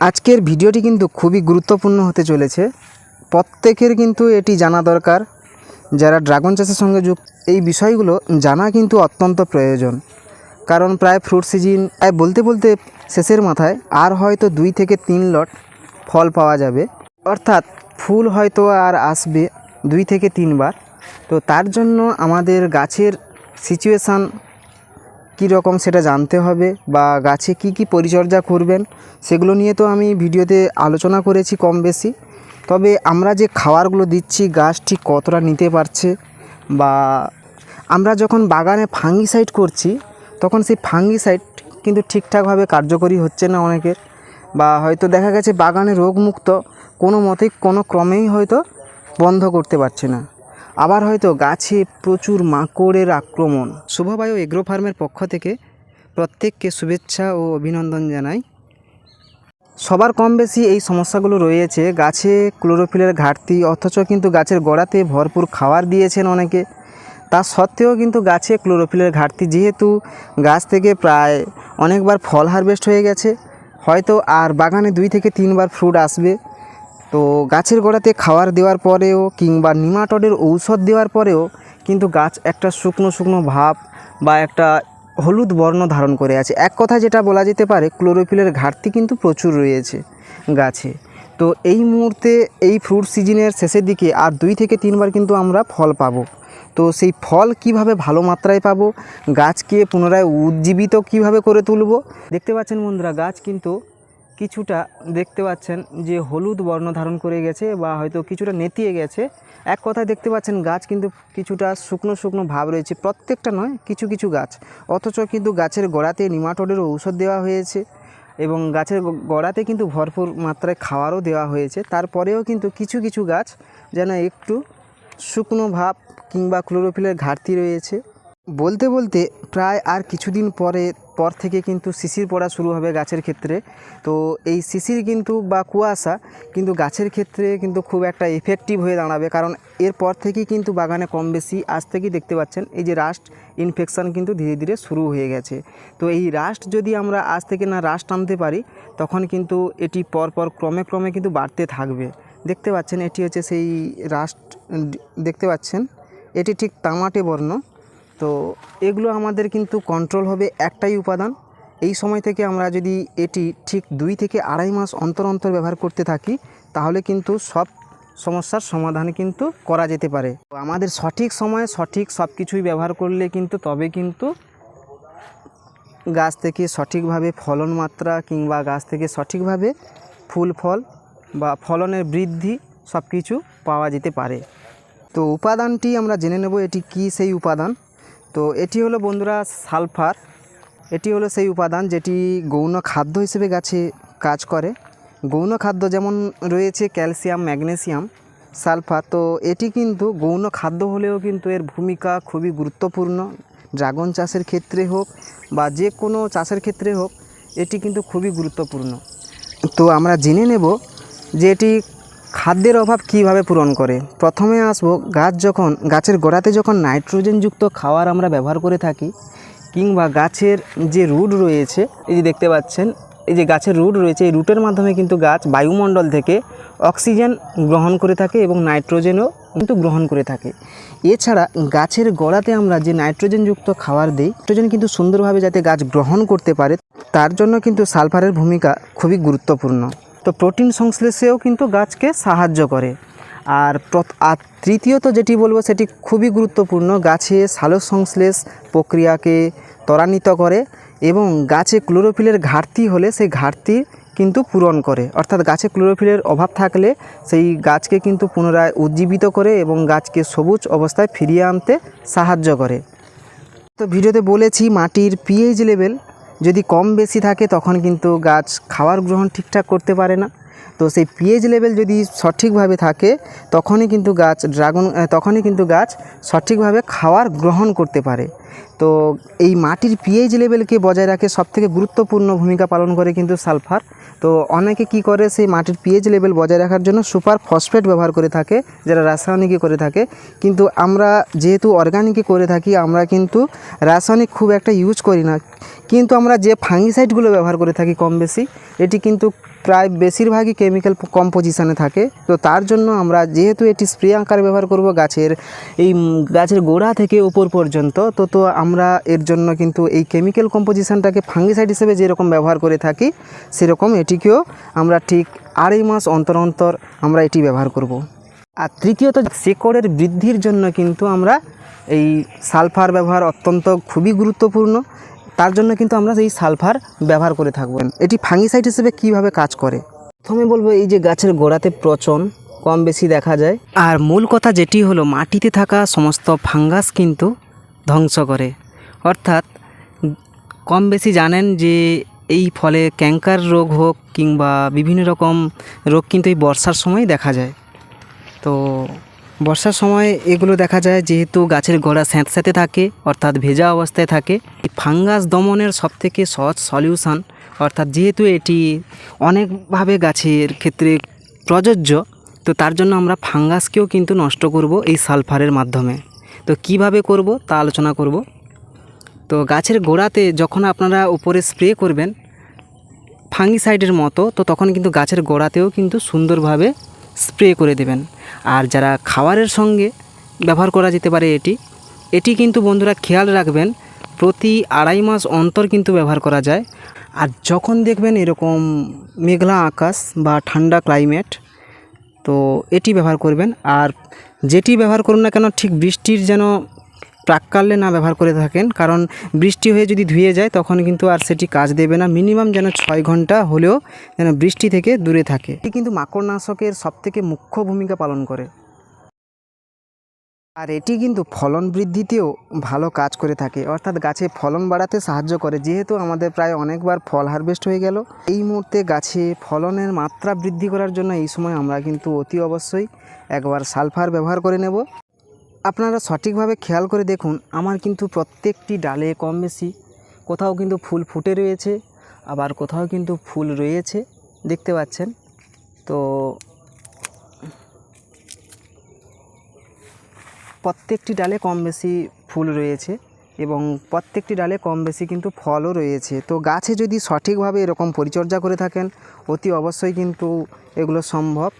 আজকের ভিডিওটি কিন্তু খুবই গুরুত্বপূর্ণ হতে চলেছে। প্রত্যেকের কিন্তু এটি জানা দরকার। যারা ড্রাগন চাষের সঙ্গে যুক্ত, এই বিষয়গুলো জানা কিন্তু অত্যন্ত প্রয়োজন। কারণ প্রায় ফ্রুট সিজন বলতে বলতে শেষের মাথায় আর হয়তো দুই থেকে তিন লট ফল পাওয়া যাবে। অর্থাৎ ফুল হয়তো আর আসবে দুই থেকে তিনবার। তো তার জন্য আমাদের গাছের সিচুয়েশান কী রকম সেটা জানতে হবে বা গাছে কি কি পরিচর্যা করবেন, সেগুলো নিয়ে তো আমি ভিডিওতে আলোচনা করেছি কম বেশি। তবে আমরা যে খাবারগুলো দিচ্ছি, গাছ ঠিক কতটা নিতে পারছে বা আমরা যখন বাগানে ফাঙ্গিসাইড করছি, তখন সেই ফাঙ্গিসাইড কিন্তু ঠিকঠাকভাবে কার্যকরী হচ্ছে না অনেকের বা হয়তো দেখা গেছে বাগানে রোগমুক্ত কোনো মতেই কোনো ক্রমেই হয়তো বন্ধ করতে পারছে না। আবার হয়তো গাছে প্রচুর মাকড়ের আক্রমণ। শুভবায়ু এগ্রো ফার্মের পক্ষ থেকে প্রত্যেককে শুভেচ্ছা ও অভিনন্দন জানাই। সবার কম বেশি এই সমস্যাগুলো রয়েছে। গাছে ক্লোরোফিলের ঘাটতি, অথচ কিন্তু গাছের গোড়াতে ভরপুর খাবার দিয়েছেন অনেকে। তা সত্ত্বেও কিন্তু গাছে ক্লোরোফিলের ঘাটতি যেহেতু গাছ থেকে প্রায় অনেকবার ফল হারভেস্ট হয়ে গেছে, হয়তো আর বাগানে দুই থেকে তিনবার ফ্রুট আসবে। তো গাছের গোড়াতে খাওয়ার দেওয়ার পরেও কিংবা নিমাটডের ঔষধ দেওয়ার পরেও কিন্তু গাছ একটা শুকনো শুকনো ভাব বা একটা হলুদ বর্ণ ধারণ করে আছে। এক কথা যেটা বলা যেতে পারে, ক্লোরোফিলের ঘাটতি কিন্তু প্রচুর রয়েছে গাছে। তো এই মুহূর্তে এই ফ্রুট সিজনের শেষের দিকে আর দুই থেকে তিনবার কিন্তু আমরা ফল পাবো। তো সেই ফল কীভাবে ভালো মাত্রায় পাবো, গাছকে পুনরায় উজ্জীবিত কীভাবে করে তুলব, দেখতে পাচ্ছেন বন্ধুরা, গাছ কিন্তু কিছুটা দেখতে পাচ্ছেন যে হলুদ বর্ণ ধারণ করে গেছে বা হয়তো কিছুটা নেতিয়ে গেছে। এক কথায় দেখতে পাচ্ছেন গাছ কিন্তু কিছুটা শুকনো শুকনো ভাব রয়েছে। প্রত্যেকটা নয়, কিছু কিছু গাছ। অথচ কিন্তু গাছের গোড়াতে নিমাটোডের ঔষধ দেওয়া হয়েছে এবং গাছের গোড়াতে কিন্তু ভরপুর মাত্রায় খাওয়ারও দেওয়া হয়েছে। তারপরেও কিন্তু কিছু কিছু গাছ যেন একটু শুকনো ভাব কিংবা ক্লোরোফিলের ঘাটতি রয়েছে। বলতে বলতে প্রায় আর কিছুদিন পরে পর থেকে কিন্তু শিশির পড়া শুরু হবে গাছের ক্ষেত্রে। তো এই শিশির কিন্তু বা কুয়াশা কিন্তু গাছের ক্ষেত্রে কিন্তু খুব একটা এফেক্টিভ হয়ে দাঁড়াবে। কারণ এরপর থেকেই কিন্তু বাগানে কম বেশি আজ থেকেই দেখতে পাচ্ছেন, এই যে রাস্ট ইনফেকশান কিন্তু ধীরে ধীরে শুরু হয়ে গেছে। তো এই রাস্ট যদি আমরা আজ থেকে না রাস্ট আনতে পারি, তখন কিন্তু এটি পরপর ক্রমে ক্রমে কিন্তু বাড়তে থাকবে। দেখতে পাচ্ছেন, এটি হচ্ছে সেই রাস্ট দেখতে পাচ্ছেন, এটি ঠিক তামাটে বর্ণ। তো এগুলো আমাদের কিন্তু কন্ট্রোল হবে একটাই উপাদান। এই সময় থেকে আমরা যদি এটি ঠিক দুই থেকে আড়াই মাস অন্তর অন্তর ব্যবহার করতে থাকি, তাহলে কিন্তু সব সমস্যার সমাধান কিন্তু করা যেতে পারে। আমাদের সঠিক সময়ে সঠিক সব কিছুই ব্যবহার করলে কিন্তু, তবে কিন্তু গাছ থেকে সঠিকভাবে ফলন মাত্রা কিংবা গাছ থেকে সঠিকভাবে ফুল, ফল বা ফলনের বৃদ্ধি সব কিছু পাওয়া যেতে পারে। তো উপাদানটি আমরা জেনে নেব এটি কি, সেই উপাদান। তো এটি হলো বন্ধুরা সালফার। এটি হলো সেই উপাদান যেটি গৌণ খাদ্য হিসেবে গাছে কাজ করে। গৌণ খাদ্য যেমন রয়েছে ক্যালসিয়াম, ম্যাগনেসিয়াম, সালফার। তো এটি কিন্তু গৌণ খাদ্য হলেও কিন্তু এর ভূমিকা খুবই গুরুত্বপূর্ণ। ড্রাগন চাষের ক্ষেত্রে হোক বা যে কোনো চাষের ক্ষেত্রে হোক, এটি কিন্তু খুবই গুরুত্বপূর্ণ। তো আমরা জেনে নেব যে এটি খাদ্যের অভাব কীভাবে পূরণ করে? প্রথমে আসব গাছ যখন, গাছের গোড়াতে যখন নাইট্রোজেনযুক্ত খাবার আমরা ব্যবহার করে থাকি, কিংবা গাছের যে রুট রয়েছে, এই যে দেখতে পাচ্ছেন, এই যে গাছের রুট রয়েছে, এই রুটের মাধ্যমে কিন্তু গাছ বায়ুমণ্ডল থেকে অক্সিজেন গ্রহণ করে থাকে এবং নাইট্রোজেনও কিন্তু গ্রহণ করে থাকে। এছাড়া গাছের গোড়াতে আমরা যে নাইট্রোজেনযুক্ত খাবার দিই, নাইট্রোজেন কিন্তু সুন্দরভাবে যাতে গাছ গ্রহণ করতে পারে, তার জন্য কিন্তু সালফারের ভূমিকা খুবই গুরুত্বপূর্ণ। তো প্রোটিন সংশ্লেষেও কিন্তু গাছকে সাহায্য করে। আর তৃতীয়ত যেটি বলব সেটি খুবই গুরুত্বপূর্ণ, গাছে সালোক সংশ্লেষ প্রক্রিয়াকে ত্বরান্বিত করে এবং গাছে ক্লোরোফিলের ঘাটতি হলে সেই ঘাটতি কিন্তু পূরণ করে। অর্থাৎ গাছে ক্লোরোফিলের অভাব থাকলে সেই গাছকে কিন্তু পুনরায় উজ্জীবিত করে এবং গাছকে সবুজ অবস্থায় ফিরিয়ে আনতে সাহায্য করে। তো ভিডিওতে বলেছি মাটির পিএইচ লেভেল যদি কম বেশি থাকে, তখন কিন্তু গাছ খাওয়ার গ্রহণ ঠিকঠাক করতে পারে না। তো সেই পিএইচ লেভেল যদি সঠিকভাবে থাকে, তখনই কিন্তু গাছ ড্রাগন তখনই কিন্তু গাছ সঠিকভাবে খাওয়ার গ্রহণ করতে পারে। তো এই মাটির পিএইচ লেভেলকে বজায় রাখে সবথেকে গুরুত্বপূর্ণ ভূমিকা পালন করে কিন্তু সালফার। তো অনেকে কি করে সেই মাটির পিএইচ লেভেল বজায় রাখার জন্য সুপার ফসফেট ব্যবহার করে থাকে যারা রাসায়নিকে করে থাকে। কিন্তু আমরা যেহেতু অর্গানিকে করে থাকি, আমরা কিন্তু রাসায়নিক খুব একটা ইউজ করি না। কিন্তু আমরা যে ফাঙ্গিসাইডগুলো ব্যবহার করে থাকি কম বেশি, এটি কিন্তু প্রায় বেশিরভাগই কেমিক্যাল কম্পোজিশানে থাকে তো তার জন্য আমরা যেহেতু এটি স্প্রে আকারে ব্যবহার করব গাছের, এই গাছের গোড়া থেকে উপর পর্যন্ত, তো তো আমরা এর জন্য কিন্তু এই কেমিক্যাল কম্পোজিশানটাকে ফাঙ্গিসাইড হিসেবে যেরকম ব্যবহার করে থাকি, সেরকম এটিকেও আমরা ঠিক আড়াই মাস অন্তর অন্তর আমরা এটি ব্যবহার করব। আর তৃতীয়ত, শেকড়ের বৃদ্ধির জন্য কিন্তু আমরা এই সালফার ব্যবহার অত্যন্ত খুবই গুরুত্বপূর্ণ তার জন্য কিন্তু আমরা এই সালফার ব্যবহার করে থাকব। এটি ফাঙ্গিসাইড হিসেবে কীভাবে কাজ করে? প্রথমে বলব এই যে গাছের গোড়াতে পচন কম বেশি দেখা যায়। আর মূল কথা যেটি হলো, মাটিতে থাকা সমস্ত ফাঙ্গাস কিন্তু ধ্বংস করে। অর্থাৎ, কম বেশি জানেন যে এই ফলে ক্যাঙ্কার রোগ হোক কিংবা বিভিন্ন রকম রোগ কিন্তু এই বর্ষার সময় দেখা যায়। তো বর্ষার সময় এগুলো দেখা যায় যেহেতু গাছের গোড়া স্যাঁতস্যাঁতে থাকে, অর্থাৎ ভেজা অবস্থায় থাকে। ফাঙ্গাস দমনের সবথেকে সহজ সলিউশন, অর্থাৎ যেহেতু এটি অনেকভাবে গাছের ক্ষেত্রে প্রযোজ্য, তো তার জন্য আমরা ফাঙ্গাসকেও কিন্তু নষ্ট করব এই সালফারের মাধ্যমে। তো কীভাবে করব তা আলোচনা করব। তো গাছের গোড়াতে যখন আপনারা উপরে স্প্রে করবেন ফাঙ্গিসাইডের মতো, তো তখন কিন্তু গাছের গোড়াতেও কিন্তু সুন্দরভাবে স্প্রে করে দেবেন। আর যারা খাবারের সঙ্গে ব্যবহার করা যেতে পারে এটি এটি কিন্তু বন্ধুরা খেয়াল রাখবেন, প্রতি আড়াই মাস অন্তর কিন্তু ব্যবহার করা যায়। আর যখন দেখবেন এরকম মেঘলা আকাশ বা ঠান্ডা ক্লাইমেট, তো এটি ব্যবহার করবেন। আর যেটি ব্যবহার করুন না কেন, ঠিক বৃষ্টির যেন প্রাককালে না ব্যবহার করে থাকেন, কারণ বৃষ্টি হয়ে যদি ধুয়ে যায় তখন কিন্তু আর সেটি কাজ দেবে না। মিনিমাম যেন ছয় ঘণ্টা হলেও যেন বৃষ্টি থেকে দূরে থাকে। এটি কিন্তু মাকড়নাশকের সবথেকে মুখ্য ভূমিকা পালন করে। আর এটি কিন্তু ফলন বৃদ্ধিতেও ভালো কাজ করে থাকে। অর্থাৎ গাছে ফলন বাড়াতে সাহায্য করে। যেহেতু আমাদের প্রায় অনেকবার ফল হারভেস্ট হয়ে গেল, এই মুহূর্তে গাছে ফলনের মাত্রা বৃদ্ধি করার জন্য এই সময় আমরা কিন্তু অতি অবশ্যই একবার সালফার ব্যবহার করে নেব। আপনারা সঠিকভাবে খেয়াল করে দেখুন, আমার কিন্তু প্রত্যেকটি ডালে কম বেশি, কোথাও কিন্তু ফুল ফুটে রয়েছে, আবার কোথাও কিন্তু ফুল রয়েছে, দেখতে পাচ্ছেন? তো প্রত্যেকটি ডালে কম বেশি ফুল রয়েছে এবং প্রত্যেকটি ডালে কম বেশি কিন্তু ফলও রয়েছে। তো গাছে যদি সঠিকভাবে এরকম পরিচর্যা করে থাকেন, অতি অবশ্যই কিন্তু এগুলো সম্ভব।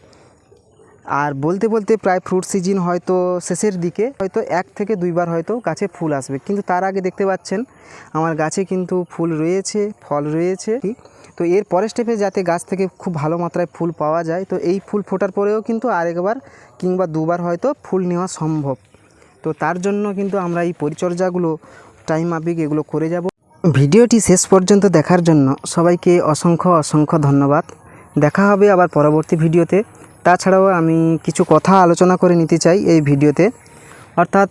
আর বলতে বলতে প্রায় ফ্রুট সিজন হয়তো শেষের দিকে, হয়তো এক থেকে দুইবার হয়তো গাছে ফুল আসবে। কিন্তু তার আগে দেখতে পাচ্ছেন, আমার গাছে কিন্তু ফুল রয়েছে, ফল রয়েছে। তো এর পরের স্টেপে যাতে গাছ থেকে খুব ভালো মাত্রায় ফুল পাওয়া যায়, তো এই ফুল ফোটার পরেও কিন্তু আরেকবার কিংবা দুবার হয়তো ফুল নেওয়া সম্ভব। তো তার জন্য কিন্তু আমরা এই পরিচর্যাগুলো টাইম মাফিক এগুলো করে যাব। ভিডিওটি শেষ পর্যন্ত দেখার জন্য সবাইকে অসংখ্য অসংখ্য ধন্যবাদ। দেখা হবে আবার পরবর্তী ভিডিওতে। তাছাড়াও আমি কিছু কথা আলোচনা করে নিতে চাই এই ভিডিওতে। অর্থাৎ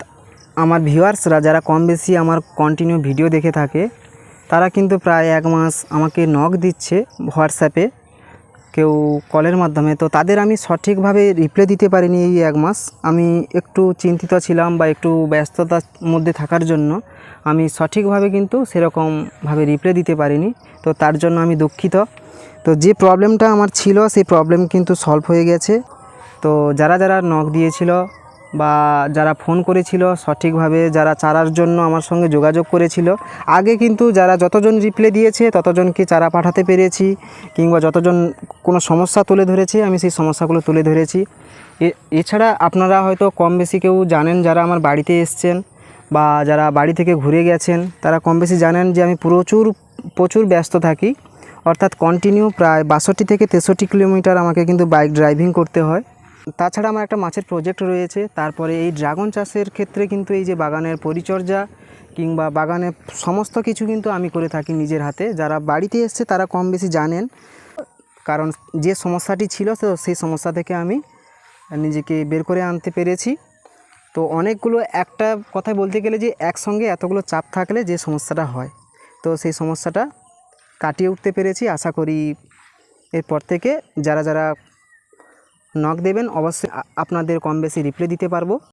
আমার ভিউয়ার্সরা যারা কম বেশি আমার কন্টিনিউ ভিডিও দেখে থাকে, তারা কিন্তু প্রায় এক মাস আমাকে নক দিচ্ছে হোয়াটসঅ্যাপে, কেউ কলের মাধ্যমে। তো তাদের আমি সঠিকভাবে রিপ্লাই দিতে পারিনি এই এক মাস। আমি একটু চিন্তিত ছিলাম বা একটু ব্যস্ততার মধ্যে থাকার জন্য আমি সঠিকভাবে কিন্তু সেরকমভাবে রিপ্লাই দিতে পারিনি। তো তার জন্য আমি দুঃখিত। তো যে প্রবলেমটা আমার ছিল, সেই প্রবলেম কিন্তু সলভ হয়ে গেছে। তো যারা যারা নক দিয়েছিল বা যারা ফোন করেছিল, সঠিকভাবে যারা চারার জন্য আমার সঙ্গে যোগাযোগ করেছিল, আগে কিন্তু যারা যতজন রিপ্লে দিয়েছে, ততজনকে চারা পাঠাতে পেরেছি, কিংবা যতজন কোনো সমস্যা তুলে ধরেছে, আমি সেই সমস্যাগুলো তুলে ধরেছি। এছাড়া আপনারা হয়তো কম বেশি কেউ জানেন যারা আমার বাড়িতে এসছেন বা যারা বাড়ি থেকে ঘুরে গেছেন, তারা কম বেশি জানেন যে আমি প্রচুর প্রচুর ব্যস্ত থাকি। অর্থাৎ কন্টিনিউ প্রায় বাষট্টি থেকে তেষট্টি কিলোমিটার আমাকে কিন্তু বাইক ড্রাইভিং করতে হয়। তাছাড়া আমার একটা মাছের প্রজেক্ট রয়েছে, তারপরে এই ড্রাগন চাষের ক্ষেত্রে কিন্তু এই যে বাগানের পরিচর্যা কিংবা বাগানে সমস্ত কিছু কিন্তু আমি করে থাকি নিজের হাতে। যারা বাড়িতে এসছে তারা কম বেশি জানেন, কারণ যে সমস্যাটি ছিল তো সেই সমস্যা থেকে আমি নিজেকে বের করে আনতে পেরেছি। তো অনেকগুলো একটা কথায় বলতে গেলে যে একসঙ্গে এতগুলো চাপ থাকলে যে সমস্যাটা হয়, তো সেই সমস্যাটা কাটিয়ে উঠতে পেরেছি। আশা করি এরপর থেকে যারা যারা নক দেবেন, অবশ্যই আপনাদের কম বেশি রিপ্লাই দিতে পারব।